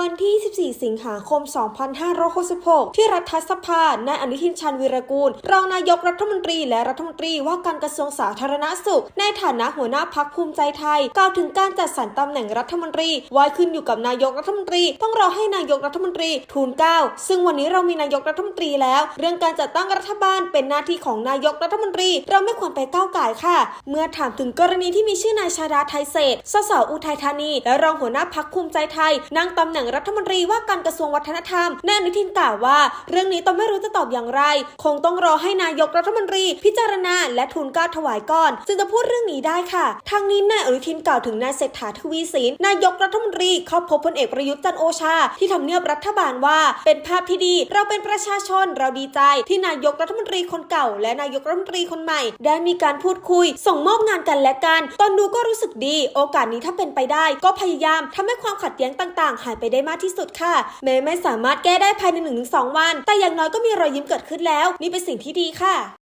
วันที่24สิงหาคม 2566 ที่รัฐสภา นายอนุทินชาญวีรกูล รองนายกรัฐมนตรีและรัฐมนตรีว่าการกระทรวงสาธารณสุข ในฐานะหัวหน้าพักภูมิใจไทย กล่าวถึงการจัดสรรตำแหน่งรัฐมนตรีไว้ขึ้นอยู่กับนายกรัฐมนตรี ต้องรอให้นายกรัฐมนตรีทูลเกล้าซึ่งวันนี้เรามีนายกรัฐมนตรีแล้ว เรื่องการจัดตั้งรัฐบาลเป็นหน้าที่ของนายกรัฐมนตรี เราไม่ควรไปก้าวไก่ค่ะ เมื่อถามถึงกรณีที่มีชื่อนายชาดาไทยเศษสสอุทัยธานี และรองหัวหน้าพักภูมิใจไทยนั่งตำแหน่งรัฐมนตรีว่าการกระทรวงวัฒนธรรมนายอนุทินกล่าวว่า เรื่องนี้ตนไม่รู้จะตอบอย่างไร คงต้องรอให้นายกรัฐมนตรี พิจารณาและทูลก้าถวายก่อนจึงจะพูดเรื่องนี้ได้ค่ะทางนี้นายอนุทินกล่าวถึงนายเศรษฐาทวีสินนายกรัฐมนตรีเข้าพบพลเอกประยุทธ์จันโอชา ที่ทำเนียบรัฐบาลว่า เป็นภาพที่ดี เราเป็นประชาชนเราดีใจ ที่นายกรัฐมนตรีคนเก่า และนายกรัฐมนตรีคนใหม่ ได้มีการพูดคุย ส่งมอบงานกันและกัน ตอนดูก็รู้สึกดี โอกาสนี้ถ้าเป็นไปได้ ก็พยายามทำให้ความขัดแย้งต่าง ๆ หายไปได้มากที่สุดค่ะ แม้ไม่สามารถแก้ได้ภายใน1-2วัน แต่อย่างน้อยก็มีรอยยิ้มเกิดขึ้นแล้ว นี่เป็นสิ่งที่ดีค่ะ